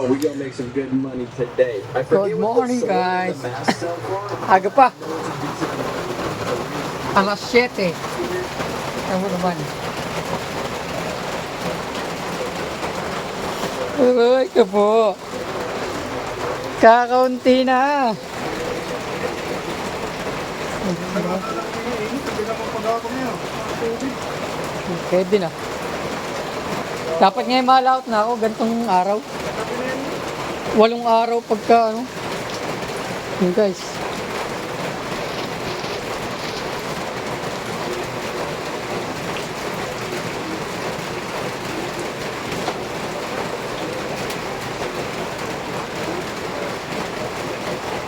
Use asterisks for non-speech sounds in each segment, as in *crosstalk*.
oh, we gonna make some good money today. I Good morning, guys. Aga pa. Alas 7. Ano naman? Uy, ka po. Kakaunti na. Pwede na. Dapat ngayon malaot na ako, gantong araw. Walong araw pagka ano. Yun guys.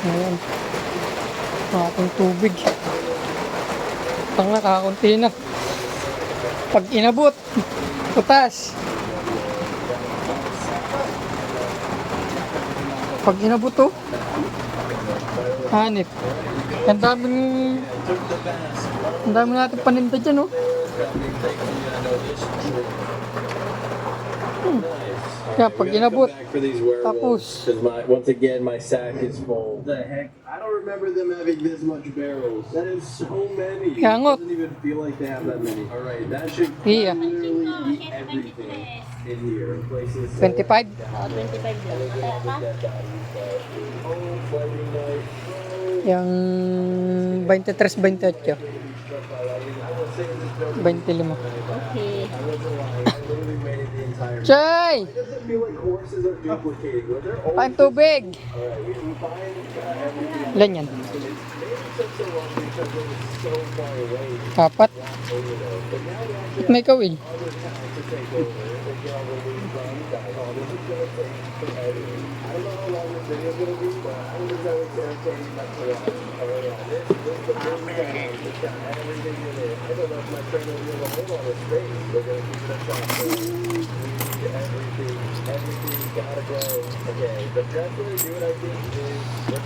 Ayan. Ang ating tubig. Tanga, kakakunti na. Pag inabot, *laughs* putas. Pag inabot to, hanip. Ang daming, ang dami natin paninda dyan, oh. Hmm. Kaya pag inabot, tapos, my once again my sack is full. The heck? I don't remember them having this much barrels. That is so many. Kaya nga. It doesn't even feel like they have that many. All right, that should Iya. literally be everything in here. Places. 25. Oo, 25 lang. Oh. Yung 23, 28. 25. Okay. We can find uh, everything. Ilan yan? It's maybe took so long because it was so far away. Apat. Ba't may kawil?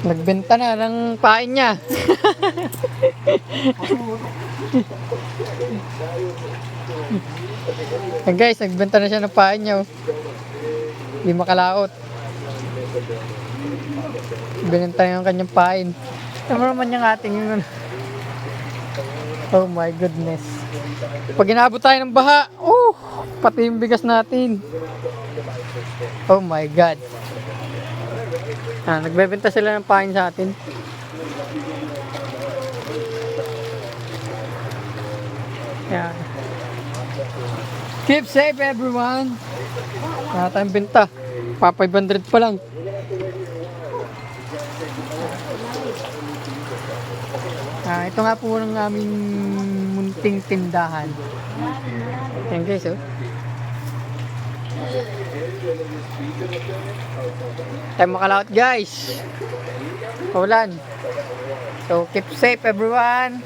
Nagbenta na ng pain niya. Yan guys, nagbenta na siya ng pain niya. oh. Hindi makalaot. Binenta niya yung kanyang pain. Ano naman yung ating ano. Oh my goodness. Pag inabot tayo ng baha, oh, pati yung bigas natin. Oh my god. Ah, nagbebenta sila ng pain sa atin. Yan. Keep safe everyone. Wala tayong benta. Pa 500 pa lang. Ah, ito nga po ng aming munting tindahan. Yan guys, oh. Tayo makalawat guys. Ulan. So keep safe everyone.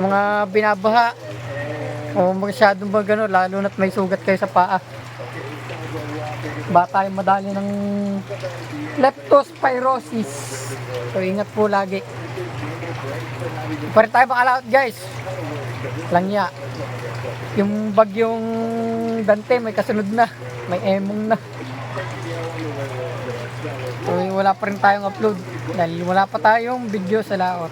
Mga binabaha. O masyadong ba gano'n, lalo na't may sugat kayo sa paa. Ba tayo madali ng leptospirosis. So ingat po lagi. Pwede tayo makalaot guys. Langya. Yung bagyong Dante may kasunod na. May emong na. So, wala pa rin tayong upload dahil wala pa tayong video sa laot.